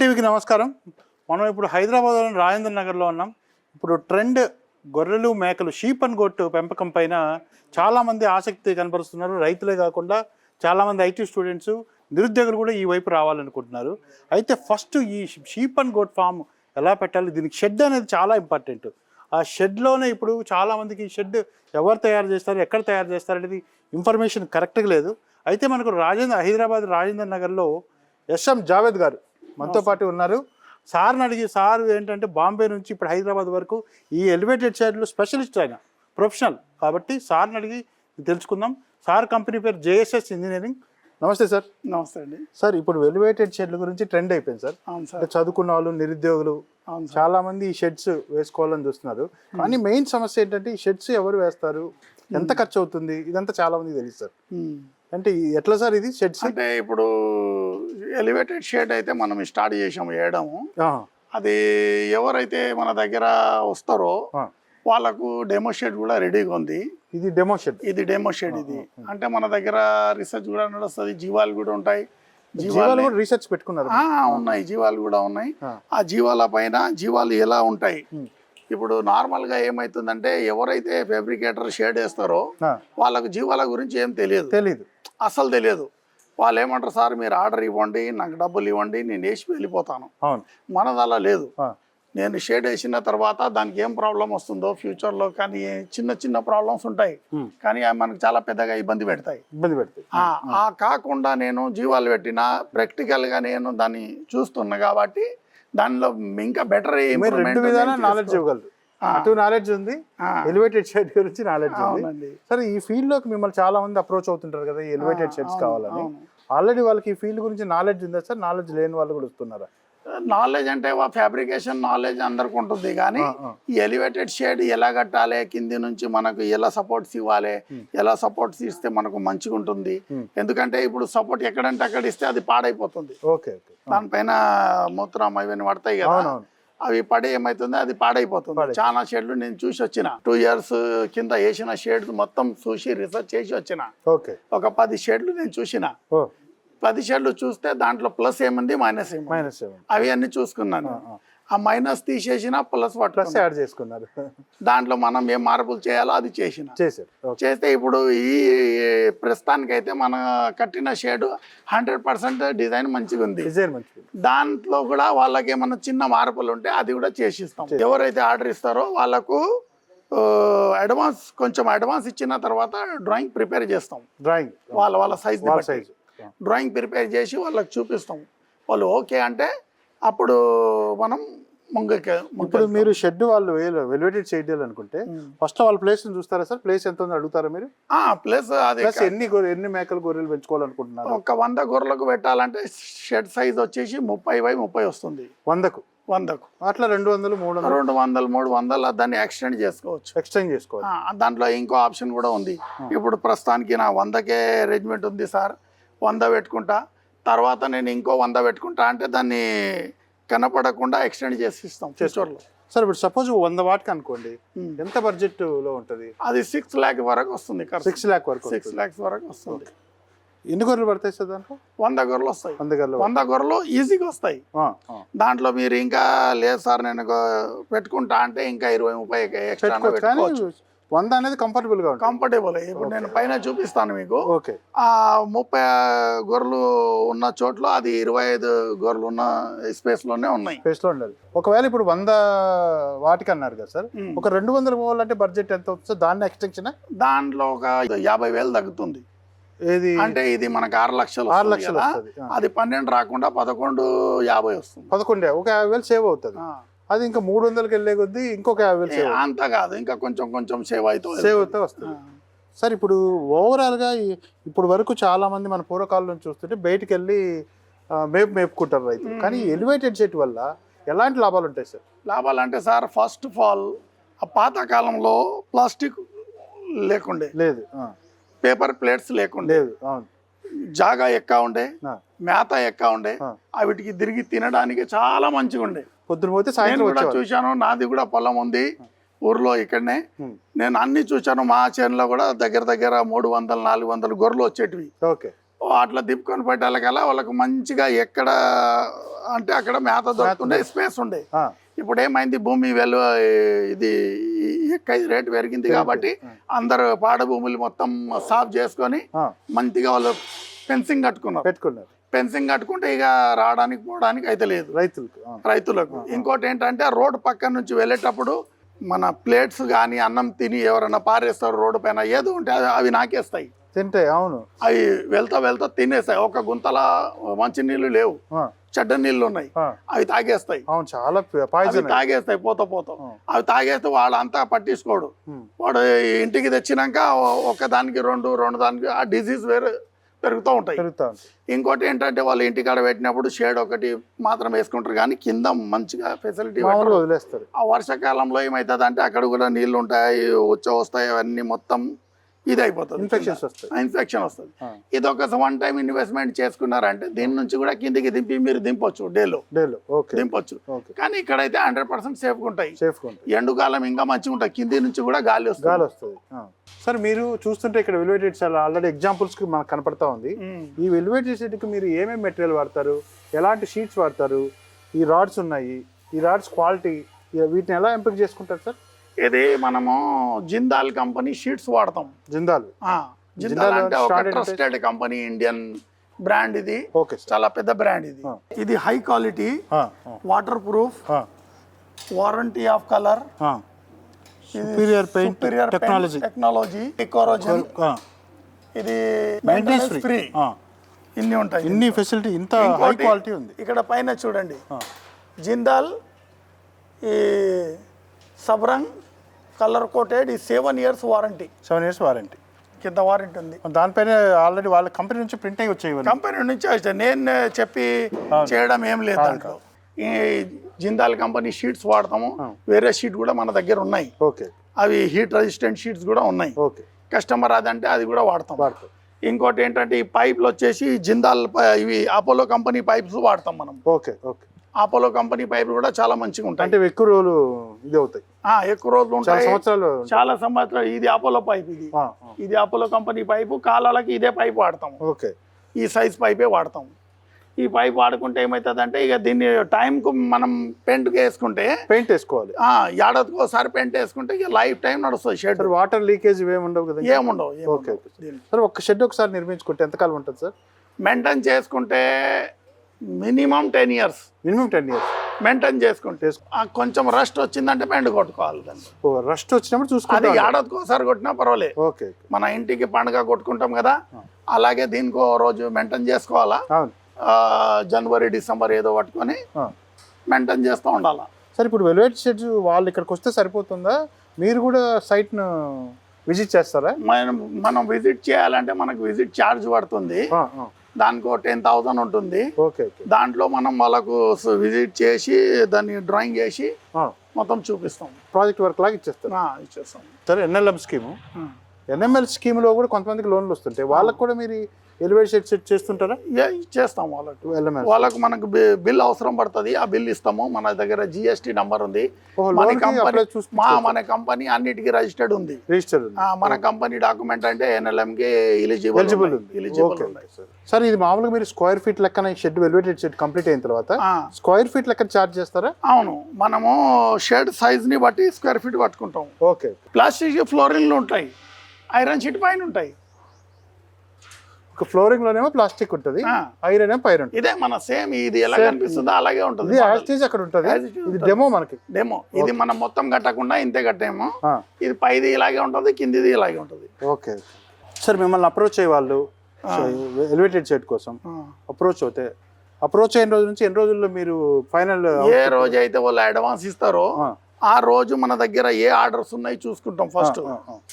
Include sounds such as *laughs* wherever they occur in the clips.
టీవీకి నమస్కారం. మనం ఇప్పుడు హైదరాబాద్లోని రాజేంద్ర నగర్లో ఉన్నాం. ఇప్పుడు ట్రెండ్ గొర్రెలు మేకలు షీప్ అండ్ గోట్ పెంపకం పైన చాలామంది ఆసక్తి కనపరుస్తున్నారు రైతులే కాకుండా చాలామంది ఐటీ స్టూడెంట్స్ నిరుద్యోగులు కూడా ఈ వైపు రావాలనుకుంటున్నారు. అయితే ఫస్ట్ ఈ షీప్ అండ్ గోట్ ఫామ్ ఎలా పెట్టాలి? దీనికి షెడ్ అనేది చాలా ఇంపార్టెంట్. ఆ షెడ్లోనే ఇప్పుడు చాలామందికి ఈ షెడ్ ఎవరు తయారు చేస్తారు ఎక్కడ తయారు చేస్తారు అనేది ఇన్ఫర్మేషన్ కరెక్ట్గా లేదు. అయితే మనకు రాజేంద్ర హైదరాబాద్ రాజేంద్ర నగర్లో ఎస్ఎం జావేద్ గారు మనతో పాటు ఉన్నారు. సార్ని అడిగి సార్ ఏంటంటే బాంబే నుంచి ఇప్పుడు హైదరాబాద్ వరకు ఈ ఎలివేటెడ్ షెడ్లు స్పెషలిస్ట్ ఆయన ప్రొఫెషనల్ కాబట్టి సార్ని అడిగి తెలుసుకుందాం. సార్ కంపెనీ పేరు జేఎస్ఎస్ ఇంజనీరింగ్. నమస్తే సార్. నమస్తే అండి. సార్ ఇప్పుడు ఎలివేటెడ్ షెడ్ల గురించి ట్రెండ్ అయిపోయింది సార్. అంటే చదువుకున్న వాళ్ళు నిరుద్యోగులు చాలా మంది ఈ షెడ్స్ వేసుకోవాలని చూస్తున్నారు. కానీ మెయిన్ సమస్య ఏంటంటే ఈ షెడ్స్ ఎవరు వేస్తారు? ఎంత ఖర్చు అవుతుంది? ఇదంతా చాలా మందికి తెలుసు సార్. ఉమ్. అంటే ఎట్లా సార్ ఇది? షెడ్స్ అంటే ఇప్పుడు ఎలివేటెడ్ షేడ్ అయితే మనం స్టార్ట్ చేసాము వేయడము అది ఎవరైతే మన దగ్గర వస్తారో వాళ్ళకు డెమో షేడ్ కూడా రెడీగా ఉంది. ఇది డెమో షెడ్? ఇది డెమో షేడ్ ఇది. అంటే మన దగ్గర రీసెర్చ్ కూడా నడుస్తుంది జీవాలు కూడా ఉంటాయి. జీవాలు కూడా రీసెర్చ్ పెట్టుకున్నారు? ఉన్నాయి. జీవాలు కూడా ఉన్నాయి. ఆ. జీవాల పైన జీవాలు ఎలా ఉంటాయి. ఇప్పుడు నార్మల్గా ఏమైతుందంటే ఎవరైతే ఫెబ్రికేటర్ షేడ్ వేస్తారో వాళ్ళకు జీవాల గురించి ఏం తెలియదు. తెలీదు. అసలు తెలియదు. వాళ్ళు ఏమంటారు సార్ మీరు ఆర్డర్ ఇవ్వండి నాకు డబ్బులు ఇవ్వండి నేను వేసి వెళ్ళిపోతాను. మనది అలా లేదు. నేను షేడ్ వేసిన తర్వాత దానికి ఏం ప్రాబ్లం వస్తుందో ఫ్యూచర్లో కానీ చిన్న చిన్న ప్రాబ్లమ్స్ ఉంటాయి. కానీ అవి మనకు చాలా పెద్దగా ఇబ్బంది పెడతాయి. ఇబ్బంది పెడుతుంది ఆ ఆ కాకుండా నేను జీవాలు పెట్టిన ప్రాక్టికల్గా నేను దాన్ని చూస్తున్నా కాబట్టి దానిలో ఇంకా బెటర్ రెండు విధాలా నాలెడ్జ్ ఇవ్వగలరు. అటు నాలెడ్జ్ ఉంది ఎలివేటెడ్ షెడ్ గురించి నాలెడ్జ్ ఉంది. సరే ఈ ఫీల్డ్లోకి మిమ్మల్ని చాలా మంది అప్రోచ్ అవుతుంటారు కదా ఈ ఎలివేటెడ్ షెడ్స్ అవును, కావాలని. ఆల్రెడీ వాళ్ళకి ఈ ఫీల్డ్ గురించి నాలెడ్జ్ ఉందా సార్? నాలెడ్జ్ లేని వాళ్ళు కూడా వస్తున్నారా? నాలెడ్జ్ అంటే ఫ్యాబ్రికేషన్ నాలెడ్జ్ అందరికి ఉంటుంది కానీ. ఈ ఎలివేటెడ్ షేడ్ ఎలా కట్టాలి కింది నుంచి మనకు ఎలా సపోర్ట్స్ ఇవ్వాలి ఎలా సపోర్ట్స్ ఇస్తే మనకు మంచిగా ఉంటుంది. ఎందుకంటే ఇప్పుడు సపోర్ట్ ఎక్కడంటే అక్కడ ఇస్తే అది పాడైపోతుంది. దానిపైన మూత్రం అవన్నీ పడతాయి కదా అవి పడి ఏమైతుంది అది పాడైపోతుంది. పాడై- చాలా షేడ్లు నేను చూసి వచ్చిన. టూ ఇయర్స్ కింద వేసిన షేడ్స్ మొత్తం చూసి రీసెర్చ్ చేసి వచ్చిన. ఒక పది షేడ్లు నేను చూసిన. పది షేడ్లు చూస్తే దాంట్లో ప్లస్ ఏముంది మైనస్ ఏముంది? మైనస్ అవి అన్ని చూసుకున్నాను. ఆ. మైనస్ తీసేసిన ప్లస్ ప్లస్ యాడ్ చేసుకున్నారు. దాంట్లో మనం ఏం మార్పులు చేయాలో అది చేసిన. చేశారు. చేస్తే ఇప్పుడు ఈ ప్రస్తుతానికైతే మన కట్టిన షేడ్ హండ్రెడ్ పర్సెంట్ డిజైన్ మంచిగా ఉంది. డిజైన్ దాంట్లో కూడా వాళ్ళకి ఏమన్నా చిన్న మార్పులు ఉంటే అది కూడా చేసిస్తాం. ఎవరైతే ఆర్డర్ ఇస్తారో వాళ్ళకు అడ్వాన్స్ కొంచెం అడ్వాన్స్ ఇచ్చిన తర్వాత డ్రాయింగ్ ప్రిపేర్ చేస్తాం. డ్రాయింగ్. వాళ్ళ వాళ్ళ సైజ్ సైజు డ్రాయింగ్ ప్రిపేర్ చేసి వాళ్ళకి చూపిస్తాం. వాళ్ళు ఓకే అంటే అప్పుడు మనం ముంగకి ఇప్పుడు మీరు షెడ్ వాళ్ళు వెలివేటెడ్ చేయాలి అనుకుంటే ఫస్ట్ వాళ్ళ ప్లేస్ చూస్తారా సార్? ప్లేస్ ఎంత ఉందో అడుగుతారా మీరు? ప్లస్ అది ప్లస్ ఎన్ని ఎన్ని మేకలు గొర్రెలు పెంచుకోవాలనుకుంటున్నారు? ఒక వంద గొర్రెలకు పెట్టాలంటే షెడ్ సైజ్ వచ్చేసి ముప్పై బై ముప్పై వస్తుంది. వందకు? వందకు. అట్లా రెండు వందలు మూడు వందలు? రెండు వందలు మూడు వందలు దాన్ని ఎక్స్టెండ్ చేసుకోవచ్చు. ఎక్స్చేంజ్ చేసుకోవాలి. ఆ, దాంట్లో ఇంకో ఆప్షన్ కూడా ఉంది. ఇప్పుడు ప్రస్తుతానికి నా వందకే అరేంజ్మెంట్ ఉంది సార్. వంద పెట్టుకుంటా తర్వాత నేను ఇంకో వంద పెట్టుకుంటా అంటే దాన్ని కనపడకుండా ఎక్స్టెండ్ చేసి ఇస్తాం ఫ్యూచర్లో సార్ ఇప్పుడు సపోజ్ వంద వాట్కి అనుకోండి ఎంత బడ్జెట్లో ఉంటది? అది సిక్స్ ల్యాక్ వరకు వస్తుంది సిక్స్ ల్యాక్ వరకు సిక్స్ ల్యాక్స్ వరకు వస్తుంది. ఎన్ని గొర్రెలు పడతాయి సార్ దాంట్లో? వంద గొర్రెలు వస్తాయి. వంద గొర్రెలు వంద గొర్రెలు ఈజీగా వస్తాయి. దాంట్లో మీరు ఇంకా లేదు సార్ నేను పెట్టుకుంటా అంటే ఇంకా ఇరవై ముప్పై ఎక్స్ట్రా వంద అనేది కంఫర్టబుల్గా కంఫర్టబుల్ ఇప్పుడు నేను పైన చూపిస్తాను మీకు. ఓకే ఆ ముప్పై గొర్రెలు ఉన్న చోట్ల అది ఇరవై ఐదు గొర్రెలు ఉన్న స్పేస్లోనే ఉన్నాయి. ఫేస్లో ఉండాలి ఒకవేళ ఇప్పుడు వంద వాటికి అన్నారు కదా సార్ ఉమ్. ఒక రెండు వందలు పోవాలంటే బడ్జెట్ ఎంత అవుతుంది దాన్ని ఎక్స్టెన్షన్ దాంట్లో ఒక యాభై వేలు తగ్గుతుంది. ఏది? అంటే ఇది మనకు ఆరు లక్షలు ఆరు లక్షలు. అది పన్నెండు రాకుండా పదకొండు యాభై వస్తుంది. పదకొండే ఒక యాభై వేలు సేవ్ అవుతుంది. అది ఇంకా మూడు వందలకి వెళ్ళే కొద్దీ ఇంకొక యాభై వేలు అంత కాదు. ఇంకా కొంచెం కొంచెం సేవ్ అవుతుంది సేవ్ అవుతే వస్తుంది. సార్ ఇప్పుడు ఓవరాల్గా ఇప్పుడు వరకు చాలా మంది మన పూర్వకాలం నుంచి చూస్తుంటే బయటికి వెళ్ళి మేపు మేపుకుంటారు రైతులు. కానీ ఎలివేటెడ్ సెట్ వల్ల ఎలాంటి లాభాలు ఉంటాయి సార్? లాభాలు అంటే సార్ ఫస్ట్ ఆఫ్ ఆల్ ఆ పాత కాలంలో ప్లాస్టిక్ లేకుండే. లేదు పేపర్ ప్లేట్స్ లేకుండే. అవును. జాగా ఎక్క ఉండే మేత ఎక్క ఉండే. వీటికి తిరిగి తినడానికి చాలా మంచిగా ఉండే పొద్దున పోతే సాయంత్రం కూడా చూశాను. నాది కూడా పొలం ఉంది. ఊర్లో ఇక్కడనే. నేను అన్ని చూశాను. మా చేనులో కూడా దగ్గర దగ్గర మూడు వందలు నాలుగు వందలు గొర్రెలు వచ్చేటివి. ఓకే. అట్లా దిప్పుకొని పెట్టాలకల్లా వాళ్ళకు మంచిగా ఎక్కడ అంటే అక్కడ మేత దొరుకుతుండే స్పేస్ ఉండే. ఇప్పుడు ఏమైంది? భూమి వెలు ఇది ఎక్క రేటు పెరిగింది కాబట్టి అందరు పాడ భూములు మొత్తం సాఫ్ చేసుకొని మంచిగా వాళ్ళు ఫెన్సింగ్ కట్టుకున్నారు. పెట్టుకున్నారు. ఫెన్సింగ్ కట్టుకుంటే ఇక రావడానికి పోవడానికి అయితే లేదు. రైతులకు రైతులకు. ఇంకోటి ఏంటంటే రోడ్డు పక్క నుంచి వెళ్ళేటప్పుడు మన ప్లేట్స్ కానీ అన్నం తిని ఎవరైనా పారేస్తారు రోడ్డు పైన ఏదో ఉంటే అవి- నాకేస్తాయి. తింటే అవును. అవి వెళ్తా వెళ్తా తినేస్తాయి. ఒక గుంతల మంచి నీళ్ళు లేవు. చెడ్డ నీళ్ళు ఉన్నాయి. అవి తాగేస్తాయి. అవును చాలా తాగేస్తాయి పోతా పోతా. అవి తాగేస్తే వాడు అంతా పట్టించుకోడు వాడు ఇంటికి తెచ్చినాక ఒక దానికి రెండు రెండు దానికి ఆ డిసీజ్ వేరే. పెరుగుతూ ఉంటాయి. ఇంకోటి ఏంటంటే వాళ్ళు ఇంటికాడ పెట్టినప్పుడు షేడ్ ఒకటి మాత్రం వేసుకుంటారు కానీ కింద మంచిగా ఫెసిలిటీ వదిలేస్తారు. ఆ వర్షాకాలంలో ఏమవుతుంది అంటే అక్కడ కూడా నీళ్ళు ఉంటాయి ఉచ్చ వస్తాయి అవన్నీ మొత్తం ఇది అయిపోతుంది ఇన్ఫెక్షన్స్ వస్తాయి. ఇన్ఫెక్షన్ వస్తుంది. ఇది ఒక వన్ టైం ఇన్వెస్ట్మెంట్ చేసుకున్నారంటే దీని నుంచి కూడా కిందికి దింపి మీరు దింపొచ్చు డేలో. డేలో ఓకే. దింపొచ్చు. ఓకే. కానీ ఇక్కడైతే హండ్రెడ్ పర్సెంట్ సేఫ్గా ఉంటాయి. సేఫ్గా ఎండుకాలం ఇంకా మంచిగా ఉంటాయి. కింది నుంచి కూడా గాలి గాలి వస్తుంది. వస్తుంది ఆ. సార్ మీరు చూస్తుంటే ఇక్కడ వెలివేటెడ్ చాలా ఆల్రెడీ ఎగ్జాంపుల్స్కి మనకు కనపడతా ఉంది. ఈ వెలివేటెడ్ షీట్కి మీరు ఏమేమి మెటీరియల్ వాడతారు? ఎలాంటి షీట్స్ వాడతారు? ఈ రాడ్స్ ఉన్నాయి. ఈ రాడ్స్ క్వాలిటీ వీటిని ఎలా ఎంపిక చేసుకుంటారు సార్? ఇది మనము జిందాల్ కంపెనీ షీట్స్ వాడతాం. జిందాల్. జిందాల్ అంటే ఒక ట్రస్టెడ్ కంపెనీ ఇండియన్ బ్రాండ్ ఇది. చాలా పెద్ద బ్రాండ్ ఇది. ఇది high quality waterproof warranty of colour superior paint superior technology technology ఎకోరోజన్ ఇది మెయింటెనెన్స్ ఫ్రీ ఇన్ని ఉంటాయి. ఇన్ని ఫెసిలిటీ ఇంత హై క్వాలిటీ ఉంది. ఇక్కడ పైన చూడండి. జిందాల్ ఈ సబ్రంగ్ కలర్ కోటెడ్ ఈ seven years warranty. Seven years warranty. కింద వారంటీ ఉంది. దానిపైన ఆల్రెడీ వాళ్ళ కంపెనీ నుంచి ప్రింట్ అయ్యి వచ్చాయి కంపెనీ నుంచి వచ్చాయి. నేను చెప్పి చేయడం ఏం లేదు దాంట్లో. ఈ జిందాల్ కంపెనీ షీట్స్ వాడతాము. వేరే షీట్ కూడా మన దగ్గర ఉన్నాయి. ఓకే. అవి హీట్ రెసిస్టెంట్ షీట్స్ కూడా ఉన్నాయి. ఓకే. కస్టమర్ అదంటే అది కూడా వాడతాం. వాడతారు ఇంకోటి ఏంటంటే ఈ పైపులు వచ్చేసి జిందాల్ ఇవి అపోలో కంపెనీ పైప్స్ వాడతాం మనం. Okay okay. అపోలో కంపెనీ పైపులు కూడా చాలా మంచిగా ఉంటాయి. అంటే ఎక్కువ రోజులు ఇది అవుతాయి. ఎక్కువ రోజులు చాలా ఉంటాయి. సంవత్సరాలు చాలా సంవత్సరాలు ఇది అపోలో పైప్ ఇది. ఇది అపోలో కంపెనీ పైపు కాలాలకి ఇదే పైప్ వాడతాం ఓకే. ఈ సైజ్ పైపే వాడతాం ఈ పైప్ వాడుకుంటే ఏమవుతుందంటే ఇక దీన్ని టైంకు మనం పెయింట్కి వేసుకుంటే పెయింట్ వేసుకోవాలి. ఏడాదికి ఒకసారి పెయింట్ వేసుకుంటే ఇక లైఫ్ టైం నడుస్తుంది షెడ్ వాటర్ లీకేజ్ ఇవేమి ఉండవు కదా? ఏముండవు ఓకే ఏముండవు. సార్ ఒక షెడ్ ఒకసారి నిర్మించుకుంటే ఎంతకాలం ఉంటుంది సార్ మెయింటైన్ చేసుకుంటే minimum ten years. Minimum ten years. Maintain చేసుకుంటే కొంచెం రస్ట్ వచ్చిందంటే పెయింట్ కొట్టుకోవాలి దాన్ని. రస్ట్ వచ్చినప్పుడు అది చూసుకుంటే ఏడాదికి ఒకసారి కొట్టినా పర్వాలేదు ఓకే మన ఇంటికి పండుగ కొట్టుకుంటాం కదా అలాగే దీనికి రోజు మెయింటైన్ చేసుకోవాలా? జనవరి డిసెంబర్ ఏదో పట్టుకొని. మెయింటైన్ చేస్తూ ఉండాలా? సార్ ఇప్పుడు వెల్వెట్ షెడ్స్ వాళ్ళు ఇక్కడికి వస్తే సరిపోతుందా? మీరు కూడా సైట్ను విజిట్ చేస్తారా? మనం మనం విజిట్ చేయాలంటే మనకు విజిట్ ఛార్జ్ పడుతుంది. దానికి టెన్ థౌసండ్ ఉంటుంది. Okay okay. దాంట్లో మనం వాళ్ళకు విజిట్ చేసి దాన్ని డ్రాయింగ్ చేసి. మొత్తం చూపిస్తాం. ప్రాజెక్ట్ వర్క్ లాగా ఇచ్చేస్తారు. ఆ, ఇచ్చేస్తాం. Sir NLM scheme. ఎన్ఎంఎల్ స్కీమ్లో కూడా కొంతమందికి లోన్లు వస్తుంటాయి. వాళ్ళకి కూడా మీరు ఎలివేట్ షెడ్ సెట్ చేస్తుంటారా? ఏ, ఇచ్చేస్తాం వాళ్ళకు. వాళ్ళకు మనకు బిల్ అవసరం పడుతుంది ఆ బిల్ ఇస్తాము. మన దగ్గర జిఎస్టీ నంబర్ ఉంది. మన కంపెనీ మన కంపెనీ అన్నిటికీ రిజిస్టర్డ్ ఉంది. రిజిస్టర్ మన కంపెనీ డాక్యుమెంట్ అంటే ఎన్ఎల్ఎం కి ఎలిజిబుల్ ఎలిజిబుల్ ఉంది. Eligible sir. ఇది మామూలుగా మీరు స్క్వేర్ ఫీట్ లెక్కన షెడ్ వెల్వెటెడ్ షెడ్ కంప్లీట్ అయిన తర్వాత స్క్వేర్ ఫీట్ లెక్కన చార్జ్ చేస్తారా? అవును. మనము షెడ్ సైజ్ని బట్టి స్క్వేర్ ఫీట్ పట్టుకుంటాం ఓకే. ప్లాస్టిక్ ఫ్లోరింగ్లు ఉంటాయి. ఐరన్ షీట్ పైన ఉంటాయి. ఫ్లోరింగ్ లోనేమో ప్లాస్టిక్ ఉంటుంది. ఐరన్ ఏమో ఉంటుంది. ఇదే మన సేమ్ ఇది ఎలా కనిపిస్తుందో అలాగే ఉంటుంది యాస్టేజ్ అక్కడ ఉంటుంది. ఇది డెమో మనకి. డెమో ఇది మనం మొత్తం కట్టకుండా ఇంతే కట్టేమో. ఇది పైది ఇలాగే ఉంటుంది కిందిది ఇలాగే ఉంటుంది. ఓకే సార్ మిమ్మల్ని అప్రోచ్ అయ్యే వాళ్ళు ఎలివేటెడ్ షెడ్ కోసం. అప్రోచ్ అవుతే అప్రోచ్ అయిన రోజు నుంచి ఎన్ని రోజుల్లో మీరు ఫైనల్ ఏ రోజు అయితే వాళ్ళు అడ్వాన్స్ ఇస్తారో ఆ రోజు మన దగ్గర ఏ ఆర్డర్స్ ఉన్నాయి చూసుకుంటాం ఫస్ట్.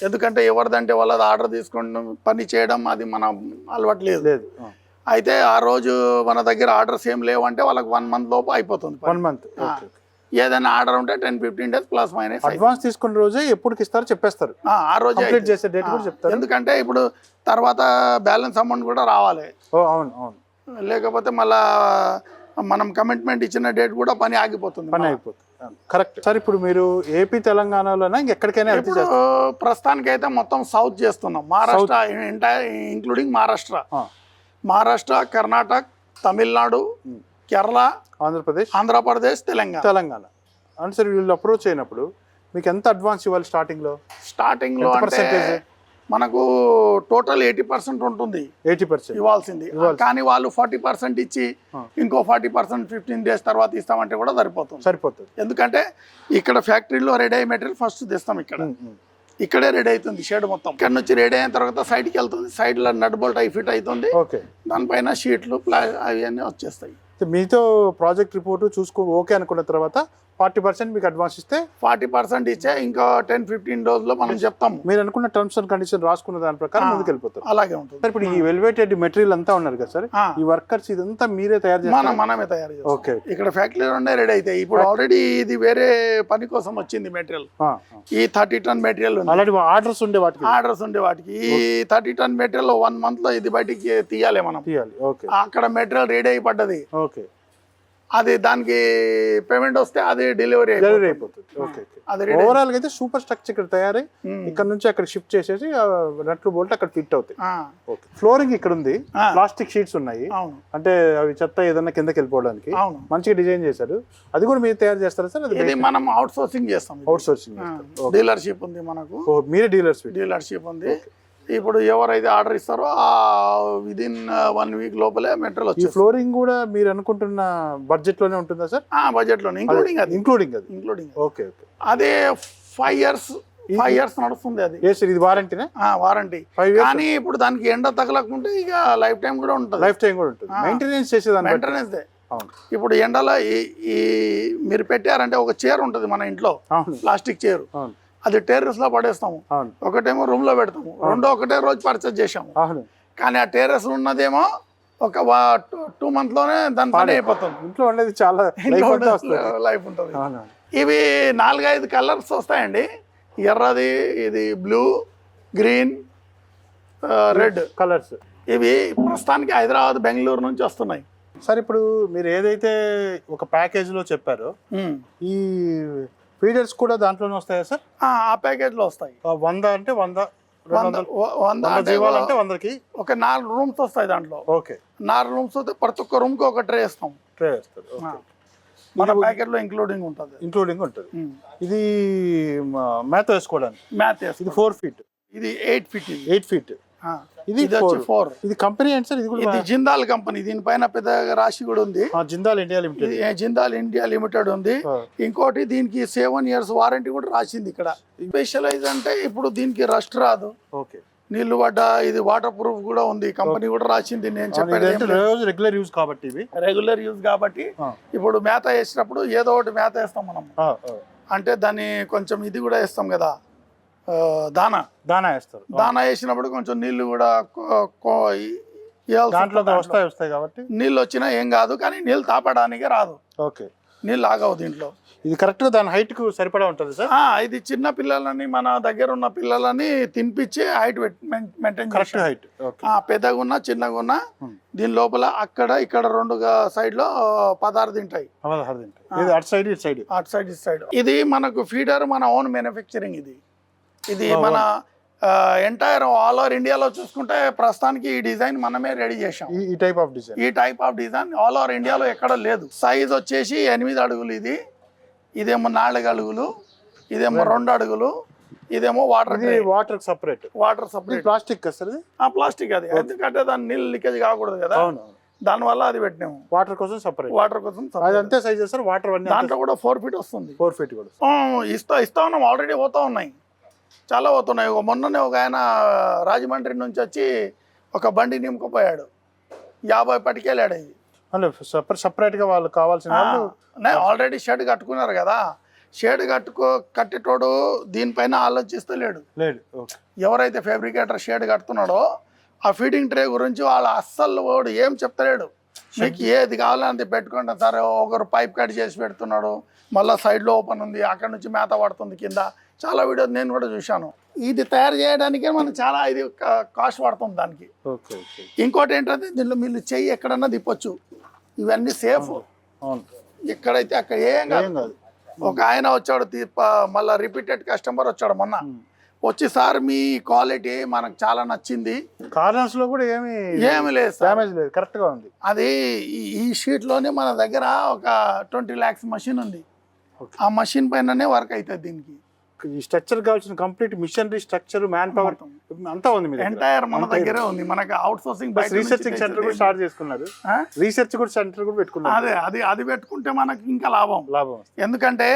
ఎందుకంటే ఎవరిదంటే వాళ్ళది ఆర్డర్ తీసుకుని పని చేయడం అది మన అలవాటు లేదు. అయితే ఆ రోజు మన దగ్గర ఆర్డర్స్ ఏం లేవంటే వాళ్ళకి వన్ మంత్ లోపు అయిపోతుంది. వన్ మంత్ ఏదైనా ఆర్డర్ ఉంటే ten fifteen days plus minus advance తీసుకున్న రోజే ఎప్పటికి ఇస్తారో చెప్పేస్తారు. ఆ రోజు కంప్లీట్ చేసే డేట్ కూడా చెప్తారు. ఎందుకంటే ఇప్పుడు తర్వాత బ్యాలెన్స్ అమౌంట్ కూడా రావాలి. ఓ అవును అవును. లేకపోతే మళ్ళా మనం కమిట్మెంట్ ఇచ్చిన డేట్ కూడా పని ఆగిపోతుంది. పని అయిపోతుంది కరెక్ట్. సార్ ఇప్పుడు మీరు ఏపీ తెలంగాణలోనే? ఇంకెక్కడికైనా వెళ్తే ఇప్పుడు ప్రస్తుతానికి అయితే మొత్తం సౌత్ చేస్తున్నాం. Maharashtra entire including Maharashtra. Maharashtra Karnataka Tamil Nadu Kerala Andhra Pradesh. Andhra Pradesh Telangana. Telangana. అంటే సార్ వీళ్ళు అప్రోచ్ అయినప్పుడు మీకు ఎంత అడ్వాన్స్ ఇవ్వాలి స్టార్టింగ్లో స్టార్టింగ్లో ఎంత అంటే percentage? మనకు టోటల్ ఎయిటీ పర్సెంట్ ఉంటుంది. Eighty percent. ఇవ్వాల్సింది. కానీ వాళ్ళు ఫార్టీ పర్సెంట్ ఇచ్చి. ఇంకో ఫార్టీ పర్సెంట్ ఫిఫ్టీన్ డేస్ తర్వాత ఇస్తామంటే కూడా సరిపోతుంది. సరిపోతుంది. ఎందుకంటే ఇక్కడ ఫ్యాక్టరీలో రెడీ అయ్యే మెటీరియల్ ఫస్ట్ తెస్తాం ఇక్కడ. ఇక్కడే రెడీ అవుతుంది షేడ్ మొత్తం. ఇక్కడ నుంచి రెడీ అయిన తర్వాత సైడ్కి వెళ్తుంది. సైడ్లో నట్ బోల్ట్ అయి ఫిట్ అవుతుంది. ఓకే. దానిపైన షీట్లు ప్లా అవన్నీ వచ్చేస్తాయి. అయితే మీతో ప్రాజెక్ట్ రిపోర్ట్ చూసుకో ఓకే అనుకున్న తర్వాత ఫార్టీ పర్సెంట్ మీకు అడ్వాన్స్ ఇస్తే ఫార్టీ పర్సెంట్ ఇచ్చే ఇంకా టెన్ ఫిఫ్టీన్ రోజుల్లో మనం చెప్తాము మీరు అనుకున్న టర్మ్స్ అండ్ కండిషన్ రాసుకున్న దాని ప్రకారం. ముందుకు వెళ్ళిపోతారు అలాగే ఉంటుంది. సార్ ఇప్పుడు ఈ వెల్వేటెడ్ మెటీరియల్ అంతా ఉన్నారు కదా సార్. ఈ వర్కర్స్ ఇదంతా మీరే తయారు మనం చేస్తారు మనమే తయారు చేస్తాం. ఓకే ఇక్కడ ఫ్యాక్టరీలోనే రెడీ అవుతాయి ఇప్పుడు ఆల్రెడీ ఇది వేరే పని కోసం వచ్చింది మెటీరియల్ ఈ థర్టీ టన్ మెటీరియల్ అలాంటి ఆర్డర్స్ ఉండే వాటికి? ఆర్డర్స్ ఉండే వాటికి. ఈ థర్టీ టన్ మెటీరియల్ వన్ మంత్లో ఇది బయటికి తీయాలి మనం. తీయాలి ఓకే. అక్కడ మెటీరియల్ రెడీ అయి పడ్డది. ఓకే. అది దానికి పేమెంట్ వస్తే అది డెలివరీ డెలివరీ అయిపోతుంది. ఓకే అది ఓవరాల్ అయితే సూపర్ స్ట్రక్చర్ ఇక్కడ తయారై ఇక్కడ నుంచి అక్కడ షిఫ్ట్ చేసేసి నట్లు బోల్ట్ అక్కడ ఫిట్ అవుతాయి. ఓకే ఫ్లోరింగ్ ఇక్కడ ఉంది. ప్లాస్టిక్ షీట్స్ ఉన్నాయి. అవును. అంటే అవి చెత్త ఏదన్నా కిందకి వెళ్ళిపోవడానికి. అవును. మంచిగా డిజైన్ చేశారు అది కూడా మీరు తయారు చేస్తారా సార్? అది మనం అవుట్ సోర్సింగ్ చేస్తాం. అవుట్ సోర్సింగ్ డీలర్షిప్ ఉంది మనకు. మీరే డీలర్స్ డీలర్షిప్ ఉంది. ఇప్పుడు ఎవరైతే ఆర్డర్ ఇస్తారో ఆ విదిన్ వన్ వీక్ లోపలే మెటీరియల్ వచ్చేస్తుంది ఫ్లోరింగ్ కూడా మీరు అనుకుంటున్న బడ్జెట్లోనే ఉంటుందా సార్? ఆ బడ్జెట్లో ఇంక్లూడింగ్ అది. ఇంక్లూడింగ్ అది. Including okay okay. అదే ఫైవ్ ఇయర్స్ ఫైవ్ ఇయర్స్ నడుస్తుంది అది. ఏ సార్ ఇది వారంటీనా? వారంటీ. ఫైవ్ ఇయర్స్ కానీ ఇప్పుడు దానికి ఎండ తగలకుంటే ఇక లైఫ్ టైం కూడా ఉంటుంది. లైఫ్ టైం కూడా ఉంటుంది. మెయింటెనెన్స్ చేసేదాన్ని. మెయింటెనెన్స్ ఇప్పుడు ఎండలో ఈ మీరు పెట్టారంటే ఒక చైర్ ఉంటుంది మన ఇంట్లో. ప్లాస్టిక్ చైర్ అది టెర్రస్లో పడేస్తాము ఒకటేమో రూమ్లో పెడతాము రెండో ఒకటే రోజు పర్చేస్ చేసాము కానీ ఆ టెర్రస్ ఉన్నదేమో ఒక టూ మంత్లోనే దాని పని అయిపోతుంది. ఇంట్లో ఉండేది చాలా లైఫ్ ఉంటుంది. ఇవి నాలుగైదు కలర్స్ వస్తాయండి. ఎర్రది ఇది బ్లూ గ్రీన్ రెడ్. కలర్స్. ఇవి ప్రస్తుతానికి హైదరాబాద్ బెంగళూరు నుంచి వస్తున్నాయి. సార్ ఇప్పుడు మీరు ఏదైతే ఒక ప్యాకేజ్లో చెప్పారో. ఈ ఫీడర్స్ కూడా దాంట్లోనే వస్తాయా సార్? ఆ ప్యాకేజ్లో వస్తాయి. వంద అంటే వంద వంద వందలు. వ- వంద వంద అంటే జీవాలు అంటే వందకి ఒక నాలుగు రూమ్స్ వస్తాయి దాంట్లో. ఓకే. నాలుగు రూమ్స్ వస్తే ప్రతి ఒక్క రూమ్కి ఒక ట్రే ఇస్తాం ట్రే వేస్తారు. ఆ. మన ప్యాకెట్లో ఇంక్లూడింగ్ ఉంటుంది. ఇంక్లూడింగ్ ఉంటుంది. ఇది మేత వేసుకోవడానికి? మ్యాథ్ ఇది ఫోర్ ఫీట్. ఇది ఎయిట్ ఫీట్ ఎయిట్ ఫీట్. ఇది. ఫోర్ ఇది కంపెనీ ఏంటి సార్? ఇది కూడా ఇది జిందాల్ కంపెనీ. దీనిపైన పెద్ద రాశి కూడా ఉంది. Jindal India limited. Jindal India limited ఉంది. ఇంకోటి దీనికి సెవెన్ ఇయర్స్ వారంటీ కూడా రాసింది ఇక్కడ. స్పెషలైజ్ అంటే ఇప్పుడు దీనికి రస్ట్ రాదు. ఓకే. నీళ్ళు పడ్డ ఇది వాటర్ ప్రూఫ్ కూడా ఉంది. కంపెనీ కూడా రాసింది నేను రోజు రెగ్యులర్ యూజ్ కాబట్టి రెగ్యులర్ యూజ్ కాబట్టి ఇప్పుడు మేత వేసినప్పుడు ఏదో ఒకటి మేత వేస్తాం మనం. అంటే దాన్ని కొంచెం ఇది కూడా వేస్తాం కదా. దానా? దానా వేస్తారు. దానా వేసినప్పుడు కొంచెం నీళ్ళు కూడా దాంట్లో. వస్తాయి వస్తాయి కాబట్టి? నీళ్ళు వచ్చినా ఏం కాదు కానీ నీళ్ళు తాపడానికి రాదు. ఓకే. నీళ్ళు ఆగవు దీంట్లో. ఇది కరెక్ట్గా దాని హైట్కు సరిపడా ఉంటుంది సార్? ఇది చిన్న పిల్లలని మన దగ్గర ఉన్న పిల్లలని తినిపించి హైట్ మెయింటైన్ కరెక్ట్ హైట్ పెద్దగా ఉన్నా చిన్నగా ఉన్నా. దీని లోపల అక్కడ ఇక్కడ రెండు సైడ్లో పదార్థం తింటాయి. పదహారు తింటాయి. అటు సైడ్ ఇటు సైడ్? అటు సైడ్ ఇటు సైడ్. ఇది మనకు ఫీడర్ మన ఓన్ మ్యానుఫ్యాక్చరింగ్ ఇది. ఇది మన ఎంటైర్ ఆల్ ఓవర్ ఇండియాలో చూసుకుంటే ప్రస్తుతానికి ఈ డిజైన్ మనమే రెడీ చేసాం ఈ టైప్ ఆఫ్ డిజైన్ ఈ type of design all over ఇండియాలో ఎక్కడ లేదు. సైజ్ వచ్చేసి ఎనిమిది అడుగులు ఇది. ఇదేమో నాలుగు అడుగులు ఇదేమో రెండు అడుగులు ఇదేమో water water separate water separate plastic ఆ ప్లాస్టిక్ అది. ఎందుకంటే దాని నీళ్ళు లీకేజ్ కాకూడదు కదా. అవును దానివల్ల అది పెట్టినాము వాటర్ కోసం సపరేట్ వాటర్ కోసం. అంతే సైజ్ వాటర్ దాంట్లో కూడా ఫోర్ ఫీట్ వస్తుంది. ఫోర్ ఫీట్ కూడా ఇస్తా ఇస్తా ఉన్నాం. ఆల్రెడీ పోతా ఉన్నాయి. చాలా పోతున్నాయి. మొన్ననే ఒక ఆయన రాజమండ్రి నుంచి వచ్చి ఒక బండి నింపుకుపోయాడు. యాభై పట్టుకెళ్ళాడు ఇది అంటే సపరేట్ సపరేట్గా వాళ్ళు కావాల్సిన ఆల్రెడీ షెడ్ కట్టుకున్నారు కదా. షెడ్ కట్టుకో కట్టేటోడు దీనిపైన ఆలోచిస్తలేడు లేడు. ఎవరైతే ఫ్యాబ్రికేటర్ షేడ్ కడుతున్నాడో ఆ ఫీడింగ్ ట్రే గురించి వాళ్ళు అస్సలు వాడు ఏం చెప్తలేడు. మీకు ఏది కావాలంటే పెట్టుకుంటా సరే. ఒకరు పైప్ కట్ చేసి పెడుతున్నాడు. మళ్ళీ సైడ్లో ఓపెన్ ఉంది. అక్కడ నుంచి మేత పడుతుంది కింద. చాలా వీడియోస్ నేను కూడా చూశాను. ఇది తయారు చేయడానికే మనకు చాలా ఇది కాస్ట్ పడుతుంది దానికి. ఇంకోటి ఏంటంటే దీనిలో మీరు చెయ్యి ఎక్కడన్నా తిప్పొచ్చు. ఇవన్నీ సేఫ్. ఎక్కడైతే అక్కడ ఏం కాదు. ఒక ఆయన వచ్చాడు మళ్ళీ రిపీటెడ్ కస్టమర్ వచ్చాడు మొన్న. వచ్చి సార్ మీ క్వాలిటీ మనకు చాలా నచ్చింది. కార్నర్స్లో కూడా ఏమి ఏమి లేదు డ్యామేజ్ లేదు కరెక్ట్గా ఉంది. అది ఈ- ఈ షీట్లోనే మన దగ్గర ఒక ట్వంటీ ల్యాక్స్ మషిన్ ఉంది. ఆ మషిన్ పైననే వర్క్ అవుతుంది దీనికి. ఈ స్ట్రక్చర్ కావాల్సిన complete machinery structure man power అంతా ఉంది మీరు ఎంటైర్ మన దగ్గరే ఉంది. మనకు అవుట్ సోర్సింగ్ రీసెర్చింగ్ సెంటర్ కూడా స్టార్ట్ చేసుకున్నారు. రీసెర్చ్ కూడా సెంటర్ కూడా పెట్టుకున్నారు. అదే అది అది పెట్టుకుంటే మనకి ఇంకా లాభం. లాభం. ఎందుకంటే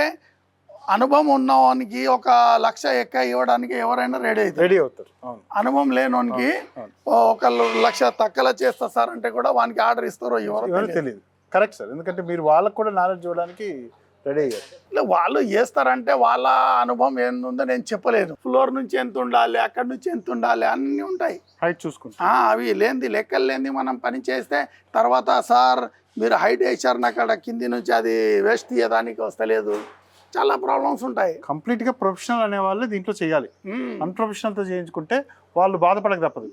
అనుభవం ఉన్నవానికి ఒక లక్ష ఎక్క ఇవ్వడానికి ఎవరైనా రెడీ అవుతారు. రెడీ అవుతారు. అనుభవం లేనోనికి అవును. ఒక లక్ష తక్కువ చేస్తా సార్ అంటే కూడా వానికి ఆర్డర్ ఇస్తారో ఎవరో. తెలియదు. కరెక్ట్ సార్ ఎందుకంటే మీరు వాళ్ళకు కూడా నాలెడ్జ్ ఇవ్వడానికి రెడీ అయ్యారు. లే, వాళ్ళు చేస్తారంటే వాళ్ళ అనుభవం ఏందో నేను చెప్పలేదు ఫ్లోర్ నుంచి ఎంత ఉండాలి అక్కడ నుంచి ఎంత ఉండాలి అన్నీ ఉంటాయి. హైట్ చూసుకుంటాం. అవి లేనిది లెక్కలు లేనిది మనం పని చేస్తే తర్వాత సార్ మీరు హైట్ వేసారు నాకు అక్కడ కింది నుంచి అది వేస్ట్ తీయడానికి వస్తలేదు. చాలా ప్రాబ్లమ్స్ ఉంటాయి. కంప్లీట్గా ప్రొఫెషనల్ అనే వాళ్ళు దీంట్లో చేయాలి. మ్మ్. అన్ప్రొఫెషనల్తో చేయించుకుంటే వాళ్ళు బాధపడక తప్పదు.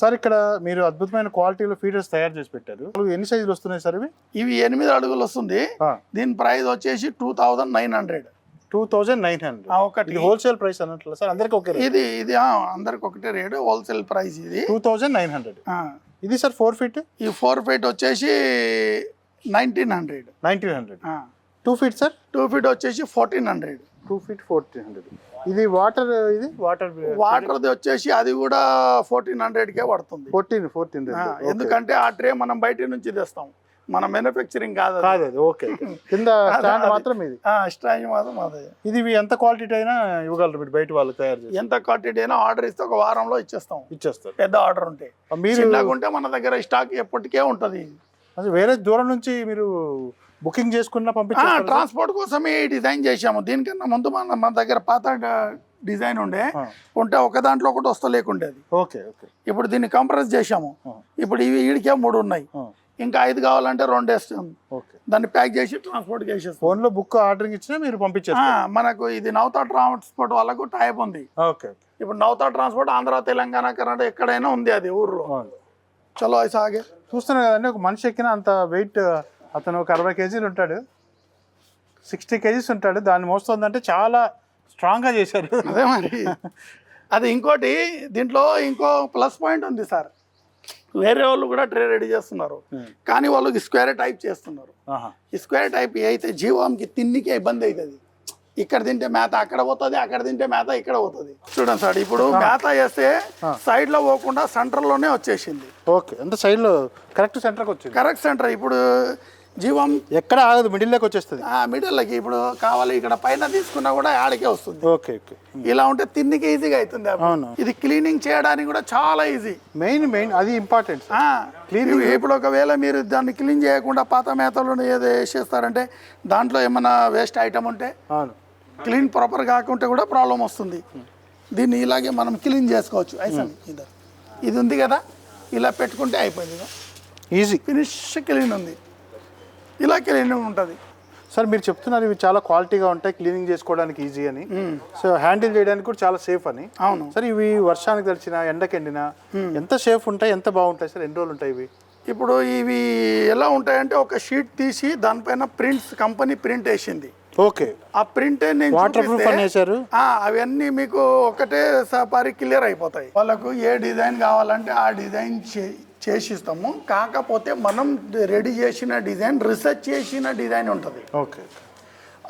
సార్ ఇక్కడ మీరు అద్భుతమైన క్వాలిటీలో ఫీడర్స్ తయారు చేసి పెట్టారు. ఎన్ని సైజులు వస్తున్నాయి సార్ ఇవి? ఇవి ఎనిమిది అడుగులు వస్తుంది. దీని ప్రైస్ వచ్చేసి two thousand nine hundred. Two thousand nine hundred. ఒకటి. హోల్సేల్ ప్రైస్ అన్నట్లు సార్ అందరికి ఒకే ఇది ఇది అందరికి ఒకటే రేటు హోల్సేల్ ప్రైస్ ఇది. Two thousand nine hundred. ఇది సార్ ఫోర్ ఫీట్? ఈ ఫోర్ ఫీట్ వచ్చేసి nineteen hundred. Nineteen hundred. Two feet sir? Two feet వచ్చేసి fourteen hundred. Two feet fourteen hundred ఇది వాటర్ ఇది? వాటర్ వాటర్ది వచ్చేసి అది కూడా ఫోర్టీన్ హండ్రెడ్కే పడుతుంది. ఫోర్టీన్ ఫోర్టీన్ ఎందుకంటే ఆ ట్రే మనం బయట నుంచి తెస్తాం. మన మ్యానుఫ్యాక్చరింగ్ కాదు అది. కాదు అది ఓకే. కింద *laughs* స్టాండ్ అది- మాత్రం ఇది. ఆ, స్టాండ్ మాత్రం అదే. ఇది ఎంత క్వాలిటీ అయినా ఇవ్వగలరు మీరు బయట వాళ్ళు తయారు చేసి? ఎంత క్వాంటిటీ అయినా ఆర్డర్ ఇస్తే ఒక వారంలో ఇచ్చేస్తాం. ఇచ్చేస్తారు. పెద్ద ఆర్డర్ ఉంటే. మీరు చిన్నగా ఉంటే మన దగ్గర స్టాక్ ఎప్పటికే ఉంటుంది. అసలు వేరే దూరం నుంచి మీరు బుకింగ్ చేసుకున్నా పంపించారు ట్రాన్స్పోర్ట్ కోసమే డిజైన్ చేసాము దీనికన్నా ముందు మన మన దగ్గర పాత డిజైన్ ఉండే. ఉంటే ఒక దాంట్లో ఒకటి వస్తలేకుండేది. Okay okay. ఇప్పుడు దీన్ని కంప్రెస్ చేసాము ఇప్పుడు ఇవి ఈడికే మూడు ఉన్నాయి. ఇంకా ఐదు కావాలంటే రెండు వేస్తాం ఓకే. దాన్ని ప్యాక్ చేసి ట్రాన్స్పోర్ట్ చేసేస్తాం ఫోన్లో బుక్ ఆర్డరింగ్ ఇచ్చినా మీరు ఆ, పంపించేస్తారు మనకు ఇది నౌతా ట్రాన్స్పోర్ట్ వాళ్ళకు టైప్ ఉంది. ఓకే ఇప్పుడు నౌతా ట్రాన్స్పోర్ట్ ఆంధ్ర తెలంగాణ కర్ణాటక ఎక్కడైనా ఉంది అది ఊర్లో. చలో ఐసా ఆగే చూస్తున్నా కదండి ఒక మనిషి ఎక్కిన అంత వెయిట్ అతను ఒక అరవై కేజీలు ఉంటాడు. సిక్స్టీ కేజీస్ ఉంటాడు. దాన్ని మోస్తుందంటే చాలా స్ట్రాంగ్గా చేశారు. అదే మరి. అది ఇంకోటి దీంట్లో ఇంకో ప్లస్ పాయింట్ ఉంది సార్. వేరే వాళ్ళు కూడా ట్రే రెడీ చేస్తున్నారు. కానీ వాళ్ళకి స్క్వేర్ టైప్ చేస్తున్నారు. ఈ స్క్వేర్ టైప్ అయితే జీవంకి తిన్నికే ఇబ్బంది అవుతుంది. ఇక్కడ తింటే మేత అక్కడ పోతుంది అక్కడ తింటే మేత ఇక్కడ పోతుంది. చూడండి సార్ ఇప్పుడు మేత వేస్తే సైడ్లో పోకుండా సెంటర్లోనే వచ్చేసింది. ఓకే. అంటే సైడ్లో కరెక్ట్ సెంటర్కి వచ్చింది. Correct centre. ఇప్పుడు జీవం ఎక్కడ ఆగదు మిడిల్లోకి వచ్చేస్తుంది. ఆ మిడిల్కి ఇప్పుడు కావాలి ఇక్కడ పైన తీసుకున్నా కూడా ఆడికే వస్తుంది. Okay okay. ఇలా ఉంటే తిన్నికి ఈజీగా అవుతుంది. అవును. ఇది క్లీనింగ్ చేయడానికి కూడా చాలా ఈజీ. మెయిన్ మెయిన్ అది ఇంపార్టెంట్. క్లీనింగ్ ఇప్పుడు ఒకవేళ మీరు దాన్ని క్లీన్ చేయకుండా పాత మేతలను ఏదో వేసేస్తారంటే దాంట్లో ఏమైనా వేస్ట్ ఐటమ్ ఉంటే అవును. క్లీన్ ప్రాపర్ కాకుంటే కూడా ప్రాబ్లం వస్తుంది. దీన్ని ఇలాగే మనం క్లీన్ చేసుకోవచ్చు. ఇది ఉంది కదా ఇలా పెట్టుకుంటే అయిపోయింది. ఈజీ. ఫినిష్ క్లీన్ ఉంది. ఇలా క్లీన్ ఉంటుంది. సార్ మీరు చెప్తున్నారు ఇవి చాలా క్వాలిటీగా ఉంటాయి క్లీనింగ్ చేసుకోవడానికి ఈజీ అని. సో హ్యాండిల్ చేయడానికి కూడా చాలా సేఫ్ అని. అవును. సార్ ఇవి వర్షానికి తడిచిన ఎండకి ఎండిన ఎంత సేఫ్ ఉంటాయి ఎంత బాగుంటాయి సార్? ఎన్ని రోజులు ఉంటాయి ఇవి? ఇప్పుడు ఇవి ఎలా ఉంటాయంటే ఒక షీట్ తీసి దానిపైన ప్రింట్స్ కంపెనీ ప్రింట్ వేసింది. ఓకే. ఆ ప్రింట్ నేను వాటర్ ప్రూఫ్ చూపిస్తే, అని వేశారు ఆ, అవన్నీ మీకు ఒకటే సారి క్లియర్ అయిపోతాయి. వాళ్ళకు ఏ డిజైన్ కావాలంటే ఆ డిజైన్ చేసిస్తాము. కాకపోతే మనం రెడీ చేసిన డిజైన్ రీసెర్చ్ చేసిన డిజైన్ ఉంటుంది. ఓకే.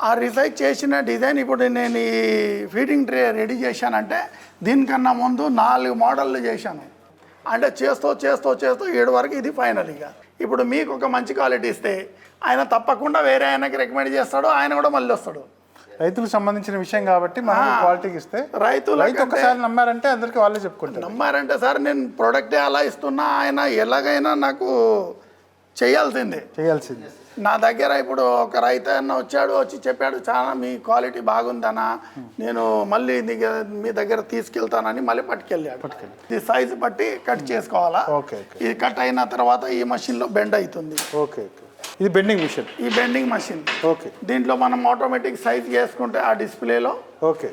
ఆ రీసెర్చ్ చేసిన డిజైన్ ఇప్పుడు నేను ఈ ఫీడింగ్ ట్రే రెడీ చేశానంటే దీనికన్నా ముందు నాలుగు మోడళ్ళు చేశాను. అంటే చేస్తూ చేస్తూ చేస్తూ ఏడు వరకు ఇది ఫైనల్ ఇక. ఇప్పుడు మీకు ఒక మంచి క్వాలిటీ ఇస్తే ఆయన తప్పకుండా వేరే ఆయనకి రికమెండ్ చేస్తాడు ఆయన కూడా మళ్ళీ వస్తాడు. రైతులకు సంబంధించిన విషయం కాబట్టి మనం క్వాలిటీకి ఇస్తే రైతుల రైతు ఒకసారి నమ్మారంటే అందరికి వాళ్ళే చెప్పుకుంటారు. నమ్మారంటే సార్ నేను ప్రోడక్టే అలా ఇస్తున్నా ఆయన ఎలాగైనా నాకు చేయాల్సిందే. చేయాల్సింది. నా దగ్గర ఇప్పుడు ఒక రైతు అన్న వచ్చాడు వచ్చి చెప్పాడు చాలా మీ క్వాలిటీ బాగుందనా నేను మళ్ళీ మీ దగ్గర తీసుకెళ్తానని మళ్ళీ పట్టుకెళ్ళాడు. ఇది సైజు బట్టి కట్ చేసుకోవాలా? ఇది కట్ అయిన తర్వాత ఈ మషిన్లో బెండ్ అవుతుంది. ఓకే. ఇది బెండింగ్ మిషన్ ఈ బెండింగ్ మషిన్ ఓకే దీంట్లో మనం ఆటోమేటిక్ సైజ్ చేసుకుంటే ఆ డిస్ప్లేలో ఓకే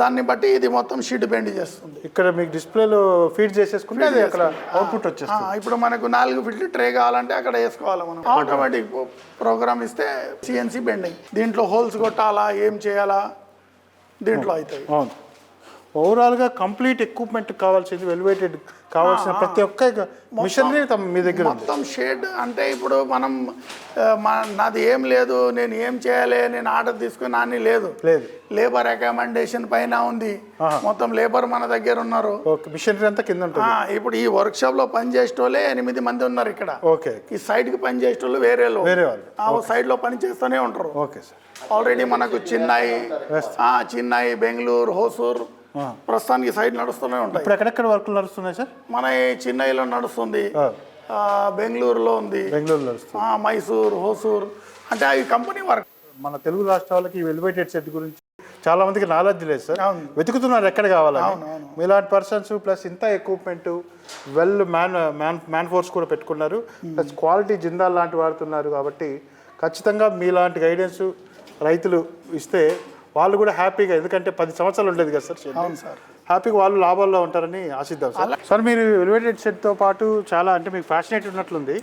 దాన్ని బట్టి ఇది మొత్తం షీట్ బెండ్ చేస్తుంది. ఇక్కడ మీకు డిస్ప్లేలో ఫీడ్ చేసేసుకుంటే అది అక్కడ అవుట్పుట్ వచ్చేస్తుంది. ఇప్పుడు మనకు నాలుగు ఫిట్లు ట్రే కావాలంటే అక్కడ వేసుకోవాలి మనం. ఆటోమేటిక్ ప్రోగ్రామ్ ఇస్తే సిఎన్సి బెండింగ్ దీంట్లో హోల్స్ కొట్టాలా ఏం చేయాలా? దీంట్లో అవుతాయి. అవును. ఓవరాల్గా కంప్లీట్ ఎక్విప్మెంట్ కావాల్సింది వెలివేటెడ్ కావాల్సిన ప్రతి ఒక్క మిషనరీ తమ మీ దగ్గర మొత్తం షేడ్ అంటే ఇప్పుడు మనం నాది ఏం లేదు నేను ఏం చేయాలి నేను ఆర్డర్ తీసుకుని అని లేదు. లేదు. లేబర్ అకామిడేషన్ పైన ఉంది. మొత్తం లేబర్ మన దగ్గర ఉన్నారు. ఓకే మిషనరీ అంతా కింద ఇప్పుడు ఈ వర్క్ షాప్లో పని చేసేటోళ్ళే ఎనిమిది మంది ఉన్నారు ఇక్కడ. ఓకే ఈ సైడ్కి పని చేసేటోళ్ళు వేరే వాళ్ళు. వేరే వాళ్ళు. ఆ సైడ్లో పని చేస్తూనే ఉంటారు. Okay sir. ఆల్రెడీ మనకు చెన్నై ఆ, చెన్నై బెంగళూరు హోసూర్. ప్రస్తుతానికి సైడ్ నడుస్తూనే ఉంటాయి. ఇప్పుడు ఎక్కడెక్కడ వర్కులు నడుస్తున్నాయి సార్? మన చెన్నైలో నడుస్తుంది. బెంగళూరులో ఉంది. బెంగళూరు నడుస్తుంది. ఆ, మైసూర్ హోసూర్ అంటే అవి కంపెనీ వర్క్. మన తెలుగు రాష్ట్రాలకి వెలివేటెడ్ సెట్ గురించి చాలా మందికి నాలెడ్జ్ లేదు సార్. వెతుకుతున్నారు ఎక్కడ కావాలని. అవును. మీలాంటి పర్సన్స్ ప్లస్ ఇంత equipment well man man man force కూడా పెట్టుకున్నారు. ప్లస్ క్వాలిటీ జిందాల్ లాంటి వాడుతున్నారు కాబట్టి ఖచ్చితంగా మీలాంటి గైడెన్స్ రైతులు ఇస్తే వాళ్ళు కూడా హ్యాపీగా ఎందుకంటే పది సంవత్సరాలు ఉండేది కదా సార్. అవును సార్. హ్యాపీగా వాళ్ళు లాభాల్లో ఉంటారని ఆశిద్దాం సార్. సార్ మీరు ఎలివేటెడ్ సెట్తో పాటు చాలా అంటే మీకు ఫ్యాషనేట్ ఉన్నట్లుంది.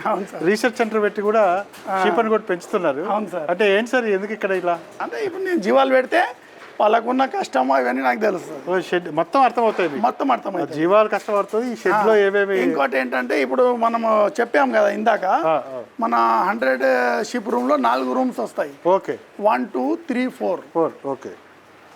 రీసెర్చ్ సెంటర్ పెట్టి కూడా షీపని కూడా పెంచుతున్నారు. అవును సార్. అంటే ఏంటి సార్ ఎందుకు ఇక్కడ ఇలా? అంటే ఇప్పుడు నేను జీవాలు పెడితే వాళ్ళకున్న కష్టం అవన్నీ నాకు తెలుసు ఓ షెడ్ మొత్తం అర్థమవుతాయి మీకు? మొత్తం అర్థమైంది జీవాలు కష్టపడుతుంది ఈ షెడ్లో ఏమేమి? ఇంకోటి ఏంటంటే ఇప్పుడు మనము చెప్పాం కదా ఇందాక. మన హండ్రెడ్ షిప్ రూమ్లో నాలుగు రూమ్స్ వస్తాయి. Okay. One two three four. Four okay.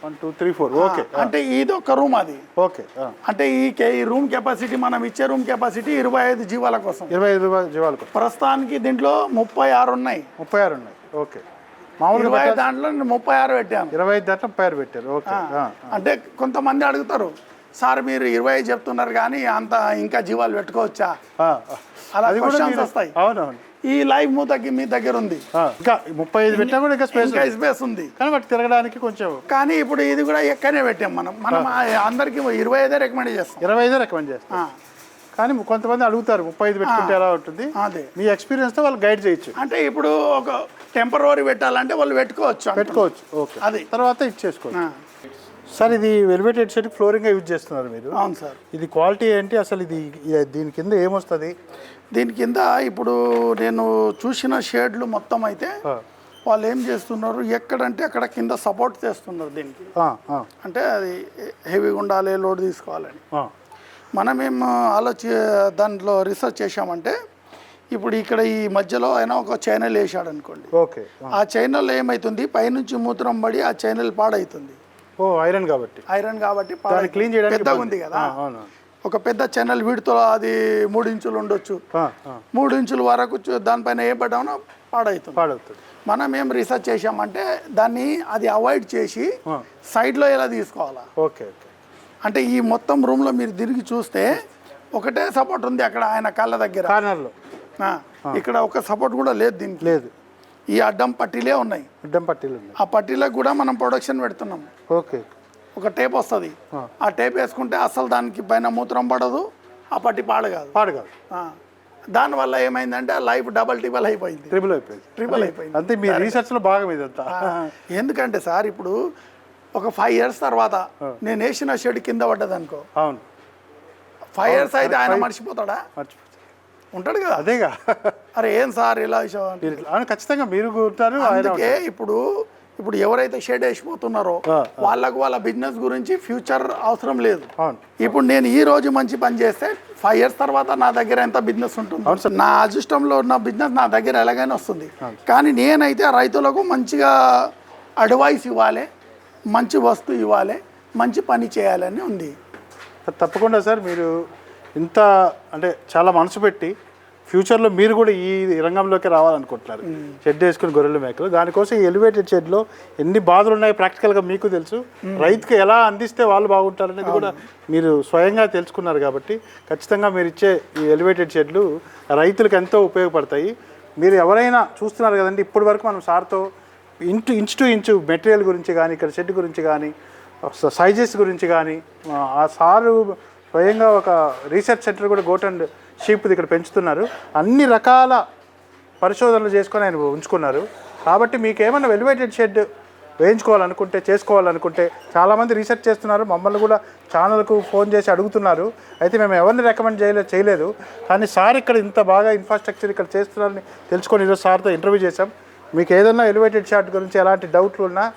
One two three four okay. అంటే ఇది ఒక రూమ్ అది. ఓకే. అంటే ఈ ఈ రూమ్ కెపాసిటీ మనం ఇచ్చే రూమ్ కెపాసిటీ ఇరవై ఐదు జీవాల కోసం. ఇరవై ఐదు రూపాయల జీవాలకు ప్రస్తుతానికి దీంట్లో ముప్పై ఆరు ఉన్నాయి. ముప్పై ఆరు ఉన్నాయి. ఓకే. మామూలుగా ఇరవై దాంట్లో ముప్పై ఆరు పెట్టాను. ఇరవై ఐదు దాంట్లో ముప్పై ఆరు పెట్టారు. ఓకే. అంటే కొంతమంది అడుగుతారు సార్ మీరు ఇరవై చెప్తున్నారు కానీ అంత ఇంకా జీవాలు పెట్టుకోవచ్చా. అలా వస్తాయి. అవునవును. ఈ లైవ్ మూతకి మీ దగ్గర ఉంది. ఇంకా ముప్పై ఐదు పెట్టినా కూడా ఇంకా స్పేస్ ఇంకా స్పేస్ ఉంది. కానీ వాటి తిరగడానికి కొంచెం కానీ ఇప్పుడు ఇది కూడా ఎక్కడనే పెట్టాం మనం. మనం అందరికి ఇరవై ఐదే రికమెండ్ చేస్తాం. ఇరవై ఐదే రికమెండ్ చేస్తాం. కానీ కొంతమంది అడుగుతారు ముప్పై ఐదు పెట్టుకుంటే ఎలా ఉంటుంది? అదే. మీ ఎక్స్పీరియన్స్తో వాళ్ళు గైడ్ చేయొచ్చు. అంటే ఇప్పుడు ఒక టెంపరవరీ పెట్టాలంటే వాళ్ళు పెట్టుకోవచ్చు. పెట్టుకోవచ్చు ఓకే. అది. తర్వాత ఇచ్చేసుకోవచ్చు సార్ ఇది వెల్వెటెడ్ షెడ్ ఫ్లోరింగ్ యూజ్ చేస్తున్నారు మీరు. అవును సార్. ఇది క్వాలిటీ ఏంటి? అసలు ఇది దీని కింద ఏమొస్తుంది? దీని కింద ఇప్పుడు నేను చూసిన షేడ్లు మొత్తం అయితే వాళ్ళు ఏం చేస్తున్నారు? ఎక్కడంటే అక్కడ కింద సపోర్ట్ చేస్తున్నారు దీనికి. అంటే అది హెవీగా ఉండాలి లోడ్ తీసుకోవాలని. మనం ఏం ఆలోచి దాంట్లో రీసెర్చ్ చేశామంటే ఇప్పుడు ఇక్కడ ఈ మధ్యలో ఆయన ఒక చైనల్ వేసాడు అనుకోండి ఓకే ఆ. చైనల్ ఏమవుతుంది పైనుంచి మూత్రం పడి ఆ చైనల్ పాడవుతుంది ఓ ఐరన్ కాబట్టి. ఐరన్ కాబట్టి క్లీన్ చేయడానికి పెద్దగా. ఉంది కదా? ఒక పెద్ద ఛానల్ వీడితో అది మూడు ఇంచులు ఉండొచ్చు. మూడు ఇంచుల వరకు దానిపైన ఏ పడ్డామో పాడవుతుంది. పాడవుతుంది. మనం ఏం రీసెర్చ్ చేశామంటే దాన్ని అది అవాయిడ్ చేసి. సైడ్లో ఎలా తీసుకోవాలా? Okay okay. అంటే ఈ మొత్తం రూమ్లో మీరు తిరిగి చూస్తే ఒకటే సపోర్ట్ ఉంది అక్కడ ఆయన కాళ్ళ దగ్గర. కార్నర్లో. ఇక్కడ ఒక సపోర్ట్ కూడా లేదు దీనికి. లేదు. ఈ అడ్డం పట్టీలే ఉన్నాయి. అడ్డం పట్టీలు ఉన్నాయి. ఆ పట్టీలకు కూడా మనం ప్రొడక్షన్ పెడుతున్నాం. ఓకే. ఒక టేప్ వస్తుంది. ఆ. టేప్ వేసుకుంటే అసలు దానికి పైన మూత్రం పడదు ఆ పట్టి పాడు కాదు. పాడు కాదు. దానివల్ల ఏమైందంటే ఆ లైఫ్ డబల్ టిబల్ అయిపోయింది. ట్రిపుల్ అయిపోయింది. ట్రిపుల్ అయిపోయింది. అంతే మీ రీసెర్చ్లో భాగం ఇదంతా. ఎందుకంటే సార్ ఇప్పుడు ఒక ఫైవ్ ఇయర్స్ తర్వాత నేను వేసిన షెడ్ కింద పడ్డది అనుకో అవును ఫైవ్ ఇయర్స్ అయితే ఆయన మర్చిపోతాడా? ఉంటాడు కదా అదేగా. అరే ఏం సార్ ఇలా అవును ఖచ్చితంగా మీరు ఉంటారు అందుకే ఇప్పుడు ఇప్పుడు ఎవరైతే షెడ్ వేసిపోతున్నారో వాళ్ళకు వాళ్ళ బిజినెస్ గురించి ఫ్యూచర్ అవసరం లేదు. ఇప్పుడు నేను ఈ రోజు మంచి పని చేస్తే ఫైవ్ ఇయర్స్ తర్వాత నా దగ్గర ఎంత బిజినెస్ ఉంటుంది. నా అదృష్టంలో ఉన్న బిజినెస్ నా దగ్గర ఎలాగైనా వస్తుంది. కానీ నేనైతే రైతులకు మంచిగా అడ్వైస్ ఇవ్వాలి మంచి వస్తువు ఇవ్వాలి మంచి పని చేయాలని ఉంది. తప్పకుండా సార్ మీరు ఇంత అంటే చాలా మనసు పెట్టి ఫ్యూచర్లో మీరు కూడా ఈ రంగంలోకి రావాలనుకుంటున్నారు. షెడ్ వేసుకుని గొర్రెల మేకలు. దానికోసం ఈ ఎలివేటెడ్ షెడ్లో ఎన్ని బాధలు ఉన్నాయో ప్రాక్టికల్గా మీకు తెలుసు. రైతుకి ఎలా అందిస్తే వాళ్ళు బాగుంటారనేది కూడా మీరు స్వయంగా తెలుసుకున్నారు కాబట్టి ఖచ్చితంగా మీరు ఇచ్చే ఈ ఎలివేటెడ్ షెడ్లు రైతులకు ఎంతో ఉపయోగపడతాయి. మీరు ఎవరైనా చూస్తున్నారు కదండి ఇప్పటి వరకు మనం సార్తో inch inch to inch material గురించి కానీ ఇక్కడ షెడ్ గురించి కానీ సైజెస్ గురించి కానీ ఆ సారు స్వయంగా ఒక రీసెర్చ్ సెంటర్ కూడా గోట్ అండ్ షీప్ది ఇక్కడ పెంచుతున్నారు. అన్ని రకాల పరిశోధనలు చేసుకొని ఆయన ఉంచుకున్నారు. కాబట్టి మీకు ఏమైనా వెలివేటెడ్ షెడ్ వేయించుకోవాలనుకుంటే చేసుకోవాలనుకుంటే చాలామంది రీసెర్చ్ చేస్తున్నారు. మమ్మల్ని కూడా ఛానల్కు ఫోన్ చేసి అడుగుతున్నారు. అయితే మేము ఎవరిని రికమెండ్ చేయలేదు చేయలేదు. కానీ సార్ ఇక్కడ ఇంత బాగా ఇన్ఫ్రాస్ట్రక్చర్ ఇక్కడ చేస్తున్నారని తెలుసుకొని ఈరోజు సార్తో ఇంటర్వ్యూ చేశాం. మీకు ఏదైనా ఎలివేటెడ్ షాట్ గురించి ఎలాంటి డౌట్లు ఉన్నా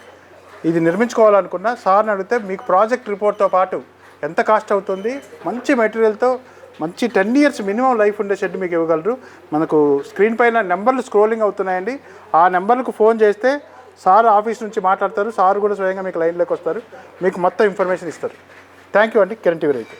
ఇది నిర్మించుకోవాలనుకున్నా సార్ని అడిగితే మీకు ప్రాజెక్ట్ రిపోర్ట్తో పాటు ఎంత కాస్ట్ అవుతుంది? మంచి మెటీరియల్తో మంచి టెన్ ఇయర్స్ మినిమం లైఫ్ ఉండే షెడ్ మీకు ఇవ్వగలరు. మనకు స్క్రీన్ పైన నెంబర్లు స్క్రోలింగ్ అవుతున్నాయండి. ఆ నెంబర్లకు ఫోన్ చేస్తే సార్ ఆఫీస్ నుంచి మాట్లాడతారు. సార్ కూడా స్వయంగా మీకు లైన్లోకి వస్తారు. మీకు మొత్తం ఇన్ఫర్మేషన్ ఇస్తారు. థ్యాంక్ యూ అండి. కిరణ్ టీవీ రైతు.